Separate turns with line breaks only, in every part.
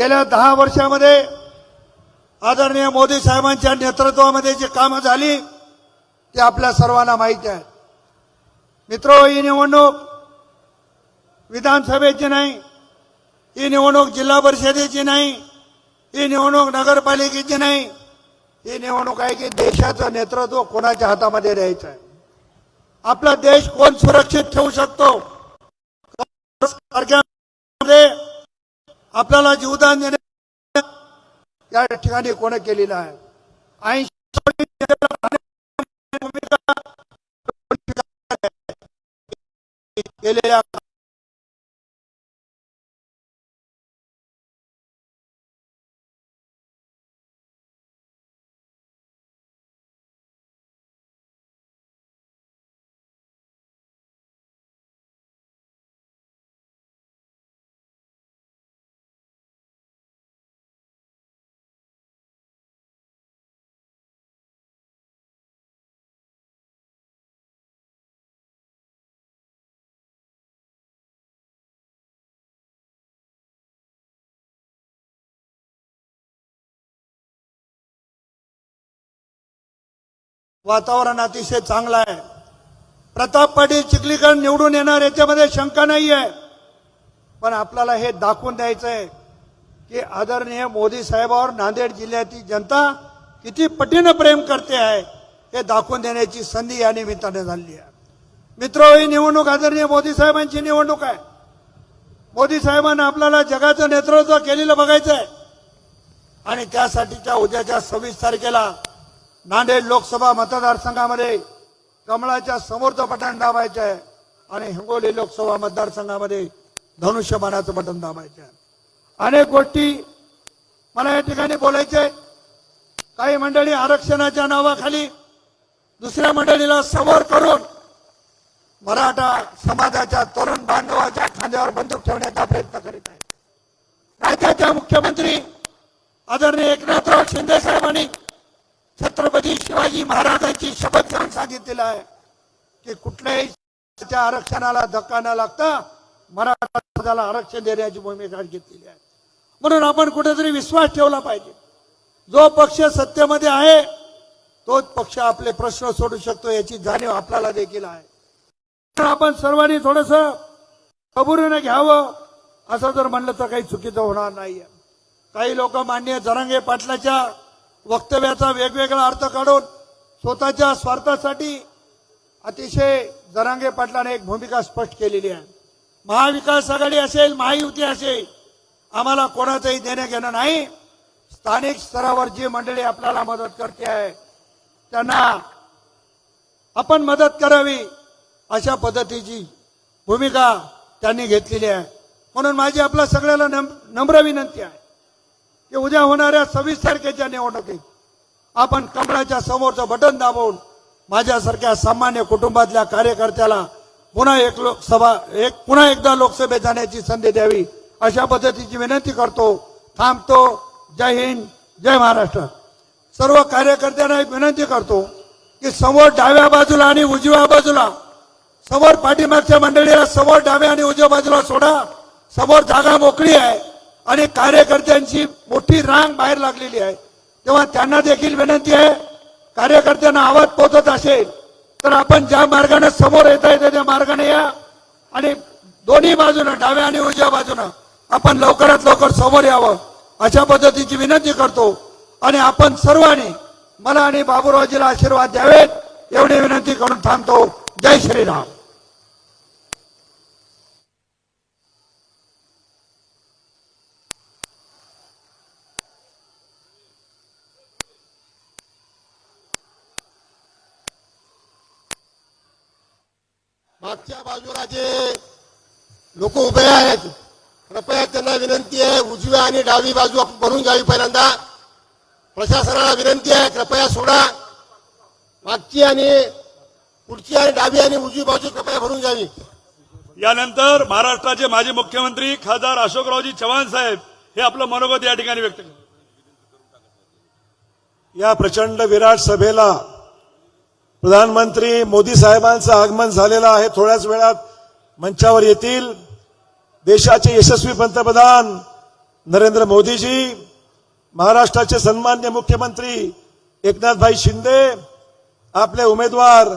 गेल्या दहा वर्षामध्ये आदरणीय मोदी साहेबांच्या नेतृत्वामध्ये जी कामं झाली ते आपल्या सर्वांना माहिती आहे. मित्र ही निवडणूक विधानसभेची नाही ही निवडणूक जिल्हा परिषदेची नाही ही निवडणूक नगरपालिकेची नाही ही निवडणूक आहे की देशाचं नेतृत्व कोणाच्या हातामध्ये द्यायचं आहे? आपला देश कोण सुरक्षित ठेवू शकतो? सारख्या आपल्याला जीवदान देणे या ठिकाणी कोण केलेलं आहे. ऐंशी केलेल्या वातावरण अतिशय चांगलं आहे. प्रताप पाटील चिखलीकर निवडून येणार याच्यामध्ये शंका नाही आहे पण आपल्याला हे दाखवून द्यायचं आहे की आदरणीय मोदी साहेबांवर नांदेड जिल्ह्यातील जनता किती पटीनं प्रेम करते आहे हे दाखवून देण्याची संधी या निमित्ताने झाली आहे. मित्र ही निवडणूक आदरणीय मोदी साहेबांची निवडणूक आहे. मोदी साहेबांना आपल्याला जगाचं नेतृत्व केलेलं बघायचं आहे आणि त्यासाठीच्या उद्याच्या सव्वीस तारखेला नांदेड लोकसभा मतदारसंघामध्ये कमळाच्या समोरचं बटन दाबायचं आहे आणि हिंगोली लोकसभा मतदारसंघामध्ये धनुष्यबाणाचं बटन दाबायचं आहे. अनेक गोष्टी मला या ठिकाणी बोलायचे काही मंडळी आरक्षणाच्या नावाखाली दुसऱ्या मंडळीला समोर करून मराठा समाजाच्या तरुण बांधवाच्या खांद्यावर बंदूक ठेवण्याचा प्रयत्न करीत आहे राज्याच्या मुख्यमंत्री आदरणीय एकनाथराव शिंदे साहेबांनी छत्रपती शिवाजी महाराजांची शपथ घेऊन सांगितलेलं आहे की कुठल्याही त्या आरक्षणाला धक्का न लागता मराठा समाजाला आरक्षण देण्याची भूमिका घेतलेली आहे. म्हणून आपण कुठेतरी विश्वास ठेवला पाहिजे. जो पक्ष सत्तेमध्ये आहे तोच पक्ष आपले प्रश्न सोडू शकतो याची जाणीव आपल्याला देखील आहे. तर आपण सर्वांनी थोडस कबुरीनं घ्यावं असं जर म्हणलं तर काही चुकीचं होणार नाहीये. काही लोक मान्य जरांगे पाटलाच्या वक्तव्याचा वेगवेगळा अर्थ काढून स्वतःच्या स्वार्थासाठी अतिशय जरांगे पाटलाने एक भूमिका स्पष्ट केलेली आहे. महाविकास आघाडी असेल महायुती असेल आम्हाला कोणाचंही देणं घेणं नाही. स्थानिक स्तरावर जी मंडळी आपल्याला मदत करते आहे त्यांना आपण मदत करावी अशा पद्धतीची भूमिका त्यांनी घेतलेली आहे. म्हणून माझी आपल्या सगळ्याला नम- नम्र विनंती आहे. की उद्या होणाऱ्या सव्वीस तारखेच्या निवडणुकीत आपण कमळाच्या समोरचं बटन दाबवून माझ्यासारख्या सामान्य कुटुंबातल्या कार्यकर्त्याला पुन्हा एक लोकसभा एक पुन्हा एकदा लोकसभेत जाण्याची संधी द्यावी अशा पद्धतीची विनंती करतो. थांबतो. जय हिंद. जय महाराष्ट्र. सर्व कार्यकर्त्यांना एक विनंती करतो की समोर डाव्या बाजूला आणि उजव्या बाजूला समोर पाठीमागच्या मंडळीला समोर डाव्या आणि उजव्या बाजूला सोडा. समोर जागा मोकळी आहे. आणि कार्यकर्त्यांची मोठी रांग बाहेर लागलेली आहे. तेव्हा त्यांना देखील विनंती आहे कार्यकर्त्यांना आवाज पोहोचत असेल तर आपण ज्या मार्गाने समोर येता आहे त्या मार्गाने या. आणि दोन्ही बाजूनं डाव्या आणि उजव्या बाजूनं आपण लवकरात लवकर समोर यावं अशा पद्धतीची विनंती करतो. आणि आपण सर्वांनी मला आणि बाबूरावजीला आशीर्वाद द्यावेत एवढी विनंती करून थांबतो. जय श्रीराम.
मागच्या बाजूला जे लोक उभे आहेत कृपया त्यांना विनंती आहे उजव्या आणि डावी बाजू आपण भरून घ्यावी पहिल्यांदा. प्रशासनाला विनंती आहे कृपया सोडा. मागची आणि पुढची आणि डावी आणि उजवी बाजू कृपया भरून घ्यावी.
यानंतर महाराष्ट्राचे माजी मुख्यमंत्री खासदार अशोकरावजी चव्हाण साहेब हे आपलं मनोगत या ठिकाणी व्यक्त करतात.
या प्रचंड विराट सभेला प्रधानमंत्री मोदी साहेबांचं आगमन झालेलं आहे. थोड्याच वेळात मंचावर येतील देशाचे यशस्वी पंतप्रधान नरेंद्र मोदीजी महाराष्ट्राचे सन्मान्य मुख्यमंत्री एकनाथभाई शिंदे आपले उमेदवार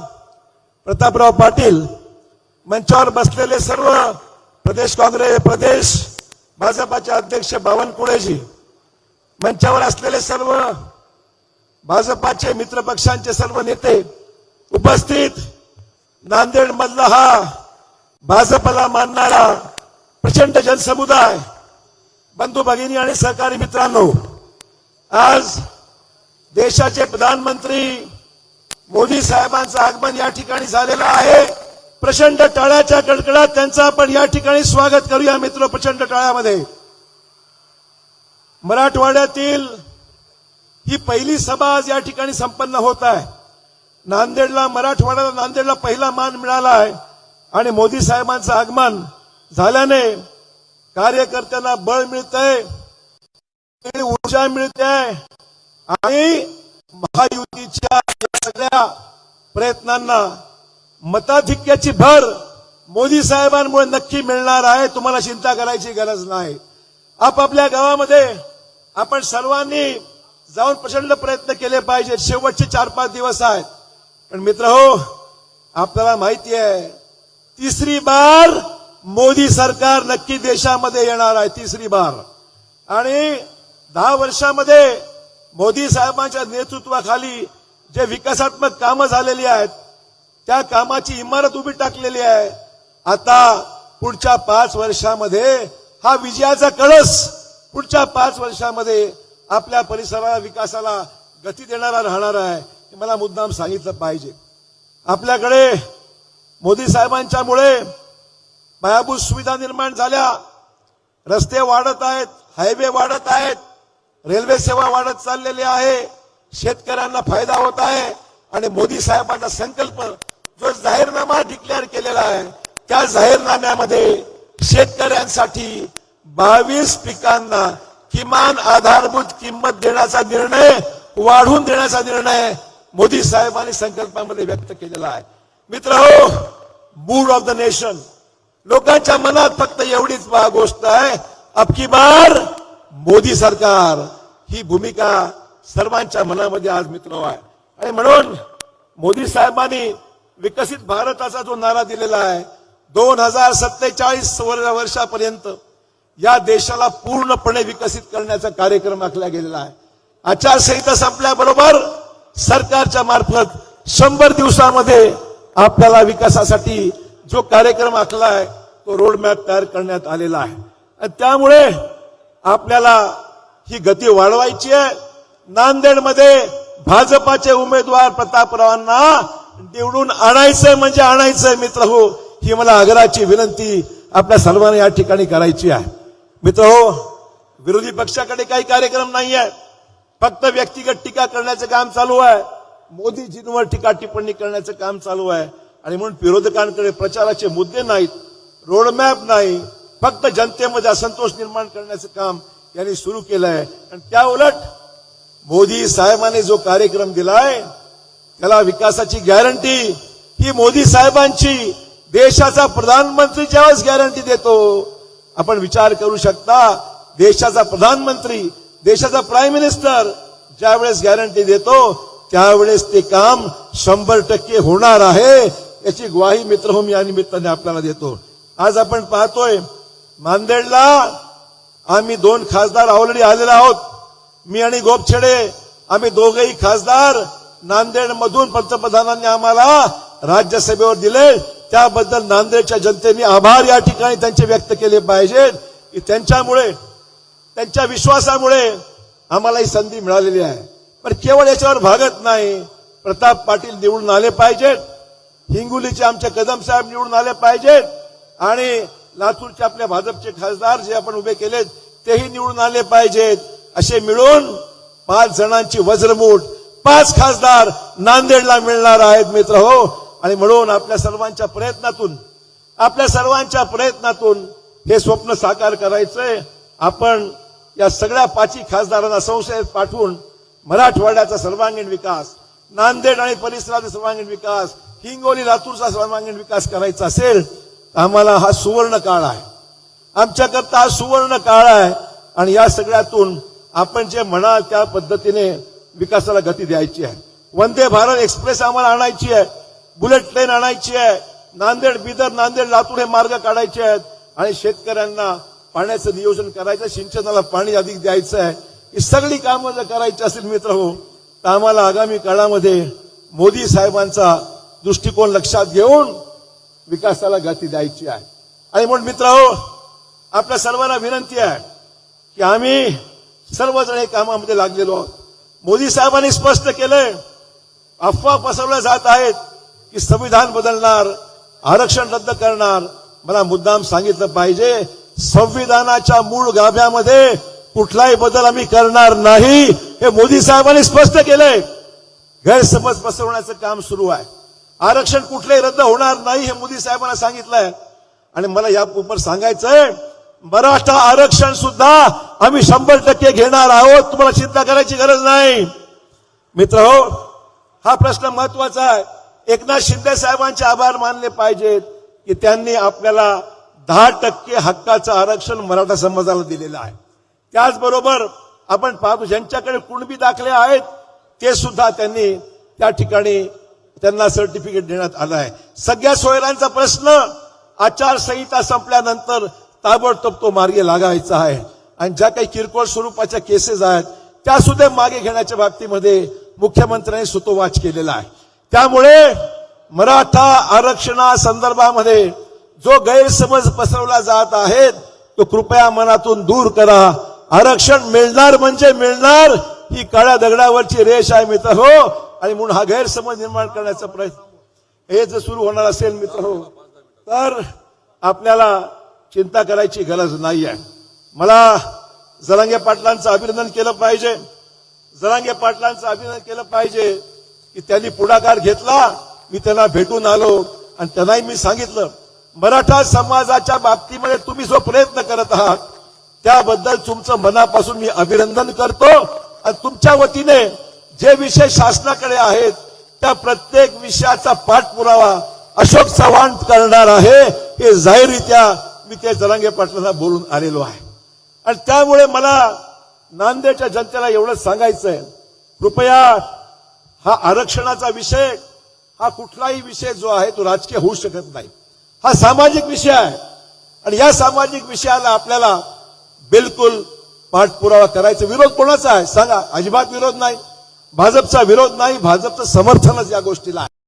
प्रतापराव पाटील मंचावर बसलेले सर्व प्रदेश काँग्रेस प्रदेश भाजपाचे अध्यक्ष बावनकुळेजी मंचावर असलेले सर्व भाजपाचे मित्रपक्षांचे सर्व नेते उपस्थित नांदेड मधला हा भाजपला मानणारा प्रचंड जनसमुदाय बंधू भगिनी आणि सहकारी मित्रांनो आज देशाचे प्रधानमंत्री मोदी साहेबांचं आगमन या ठिकाणी झालेलं आहे. प्रचंड टाळ्याच्या कडकडात त्यांचं आपण या ठिकाणी स्वागत करूया मित्र प्रचंड टाळ्यामध्ये. मराठवाड्यातील ही पहिली सभा आज या ठिकाणी संपन्न होत आहे. नांदेडला मराठवाड्याला नांदेडला पहिला मान मिळाला आहे. आणि मोदी साहेबांचं आगमन झाल्याने कार्यकर्त्यांना बळ मिळतंय ऊर्जा मिळते आणि महायुतीच्या सगळ्या प्रयत्नांना मताधिक्याची भर मोदी साहेबांमुळे नक्की मिळणार आहे. तुम्हाला चिंता करायची गरज नाही. आपापल्या गावामध्ये आपण सर्वांनी जाऊन प्रचंड प्रयत्न केले पाहिजेत. शेवटचे चार पाच दिवस आहेत. पण मित्र हो आपल्याला माहिती आहे तिसरी बार मोदी सरकार नक्की देशामध्ये येणार आहे तिसरी बार. आणि दहा वर्षामध्ये मोदी साहेबांच्या नेतृत्वाखाली जे विकासात्मक कामं झालेली आहेत त्या कामाची इमारत उभी टाकलेली आहे. आता पुढच्या पाच वर्षामध्ये हा विजयाचा कळस पुढच्या पाच वर्षामध्ये आपल्या परिसराला विकासाला गती देणारा राहणार आहे. हे मला मुद्दाम सांगितलं पाहिजे. आपल्याकडे मोदी साहेबांच्यामुळे पायाभूत सुविधा निर्माण झाल्या. रस्ते वाढत आहेत हायवे वाढत आहेत रेल्वे सेवा वाढत चाललेली आहे. शेतकऱ्यांना फायदा होत आहे आणि मोदी साहेबांचा संकल्प जो जाहीरनामा डिक्लेअर केलेला आहे त्या जाहीरनाम्यामध्ये शेतकऱ्यांसाठी बावीस पिकांना किमान आधारभूत किंमत देण्याचा निर्णय वाढवून देण्याचा निर्णय मोदी साहेबांनी संकल्पामध्ये व्यक्त केलेला आहे. मित्र हो मूड ऑफ द नेशन लोकांच्या मनात फक्त एवढीच गोष्ट आहे. अबकी बार मोदी सरकार ही भूमिका सर्वांच्या मनामध्ये आज मित्र आहे. आणि म्हणून मोदी साहेबांनी विकसित भारताचा जो नारा दिलेला आहे दोन हजार सत्तेचाळीस वर्षापर्यंत या देशाला पूर्णपणे विकसित करण्याचा कार्यक्रम आखला गेलेला आहे. आचारसंहिता संपल्याबरोबर सरकारच्या मार्फत शंभर दिवसामध्ये आपल्याला विकासासाठी जो कार्यक्रम आखला आहे तो रोडमॅप तयार करण्यात आलेला आहे. आणि त्यामुळे आपल्याला ही गती वाढवायची आहे. नांदेडमध्ये भाजपाचे उमेदवार प्रतापरावांना निवडून आणायचंय म्हणजे आणायचंय मित्र हो ही मला आग्रहाची विनंती आपल्या सर्वांना या ठिकाणी करायची आहे. मित्र हो विरोधी पक्षाकडे काही कार्यक्रम नाही आहे फक्त व्यक्तिगत टीका करण्याचं काम चालू आहे. मोदीजींवर टीका टिप्पणी करण्याचं काम चालू आहे. आणि म्हणून विरोधकांकडे प्रचाराचे मुद्दे नाहीत रोडमॅप नाही. फक्त जनतेमध्ये असंतोष निर्माण करण्याचं काम यांनी सुरू केलं आहे आणि त्या उलट मोदी साहेबांनी जो कार्यक्रम दिलाय त्याला विकासाची गॅरंटी ही मोदी साहेबांची देशाचा प्रधानमंत्री ज्यावेळेस गॅरंटी देतो आपण विचार करू शकता देशाचा प्रधानमंत्री देशाचा प्राईम मिनिस्टर ज्यावेळेस गॅरंटी देतो त्यावेळेस ते काम शंभर टक्के होणार आहे याची ग्वाही मित्र हो या निमित्ताने आपल्याला देतो. आज आपण पाहतोय नांदेडला आम्ही दोन खासदार ऑलरेडी आलेलो आहोत. मी आणि गोपछेडे आम्ही दोघेही खासदार नांदेडमधून पंतप्रधानांनी आम्हाला राज्यसभेवर दिले. त्याबद्दल नांदेडच्या जनतेने आभार या ठिकाणी त्यांचे व्यक्त केले पाहिजेत. की त्यांच्यामुळे त्यांच्या विश्वासामुळे आम्हाला ही संधी मिळालेली आहे. पण केवळ याच्यावर भागत नाही. प्रताप पाटील निवडून आले पाहिजेत. हिंगोलीचे आमचे कदम साहेब निवडून आले पाहिजेत. आणि लातूरचे आपल्या भाजपचे खासदार जे आपण उभे केलेत तेही निवडून आले पाहिजेत. असे मिळून पाच जणांची वज्रमूठ पाच खासदार नांदेडला मिळणार आहेत मित्र हो. आणि म्हणून आपल्या सर्वांच्या प्रयत्नातून आपल्या सर्वांच्या प्रयत्नातून हे स्वप्न साकार करायचंय. आपण या सगळ्या पाची खासदारांना संसदेत पाठवून मराठवाड्याचा सर्वांगीण विकास नांदेड आणि परिसराचा सर्वांगीण विकास हिंगोली लातूरचा सर्वांगीण विकास करायचा असेल तर आम्हाला हा सुवर्ण काळ आहे. आमच्याकरता हा सुवर्ण काळ आहे आणि या सगळ्यातून आपण जे म्हणाल त्या पद्धतीने विकासाला गती द्यायची आहे. वंदे भारत एक्सप्रेस आम्हाला आणायची आहे बुलेट ट्रेन आणायची आहे नांदेड बिदर नांदेड लातूर हे मार्ग काढायचे आहेत आणि शेतकऱ्यांना पाण्याचं नियोजन करायचं सिंचनाला पाणी अधिक द्यायचं आहे. ही सगळी कामं जर करायची असेल मित्र हो तर आम्हाला आगामी काळामध्ये मोदी साहेबांचा दृष्टिकोन लक्षात घेऊन विकासाला गती द्यायची आहे. आणि म्हणून मित्र हो आपल्या सर्वांना विनंती आहे की आम्ही सर्वजण या कामामध्ये लागलेलो आहोत. मोदी साहेबांनी स्पष्ट केलंय अफवा पसरवल्या जात आहेत की संविधान बदलणार आरक्षण रद्द करणार. मला मुद्दाम सांगितलं पाहिजे संविधानाच्या मूळ गाभ्यामध्ये कुठलाही बदल आम्ही करणार नाही हे मोदी साहेबांनी स्पष्ट केलंय. गैरसमज पसरवण्याचं काम सुरू आहे. आरक्षण कुठलंही रद्द होणार नाही हे मोदी साहेबांना सांगितलंय. आणि मला या उपर सांगायचंय मराठा आरक्षण सुद्धा आम्ही शंभर टक्के घेणार आहोत तुम्हाला चिंता करायची गरज नाही. मित्र हो हा प्रश्न महत्त्वाचा आहे. एकनाथ शिंदे साहेबांचे आभार मानले पाहिजेत की त्यांनी आपल्याला दहा टक्के हक्काचं आरक्षण मराठा समाजाला दिलेलं आहे. त्याचबरोबर आपण पाहतो ज्यांच्याकडे कुणबी दाखले आहेत ते सुद्धा त्यांनी त्या ठिकाणी त्यांना सर्टिफिकेट देण्यात आलं आहे. सगळ्या सोयऱ्यांचा प्रश्न आचारसंहिता संपल्यानंतर ताबडतोब तो मार्गी लागायचा आहे. आणि ज्या काही किरकोळ स्वरूपाच्या केसेस आहेत त्या सुद्धा मागे घेण्याच्या बाबतीमध्ये मुख्यमंत्र्यांनी सुतोवाच केलेला आहे. त्यामुळे मराठा आरक्षणा संदर्भामध्ये जो गैरसमज पसरवला जात आहे तो कृपया मनातून दूर करा. आरक्षण मिळणार म्हणजे मिळणार ही काळ्या दगडावरची रेष आहे मित्र हो. आणि म्हणून हा गैरसमज निर्माण करण्याचा प्रयत्न. हे जर सुरू होणार असेल मित्र हो तर आपल्याला चिंता करायची गरज नाही आहे मला जरांगे पाटलांचं अभिनंदन केलं पाहिजे. जरांगे पाटलांचं अभिनंदन केलं पाहिजे की त्यांनी पुढाकार घेतला. मी त्यांना भेटून आलो आणि त्यांनाही मी सांगितलं. मराठा समाजाच्या बाबतीमध्ये तुम्ही जो प्रयत्न करत आहात त्याबद्दल तुमचं मनापासून मी अभिनंदन करतो. आणि तुमच्या वतीने जे विषय शासनाकडे आहेत त्या प्रत्येक विषयाचा पाठपुरावा अशोक चव्हाण करणार आहे हे जाहीररित्या मी ते जरांगे पाटलांना बोलून आलेलो आहे. आणि त्यामुळे मला नांदेडच्या जनतेला एवढंच सांगायचं आहे कृपया हा आरक्षणाचा विषय हा कुठलाही विषय जो आहे तो राजकीय होऊ शकत नाही. हा सामाजिक विषय आहे. आणि या सामाजिक विषयाला आपल्याला बिलकुल पाठपुरावा करायचा विरोध कोणाचा आहे? सांगा. अजिबात विरोध नाही. भाजपचा विरोध नाही. भाजपचं समर्थनच या गोष्टीला आहे.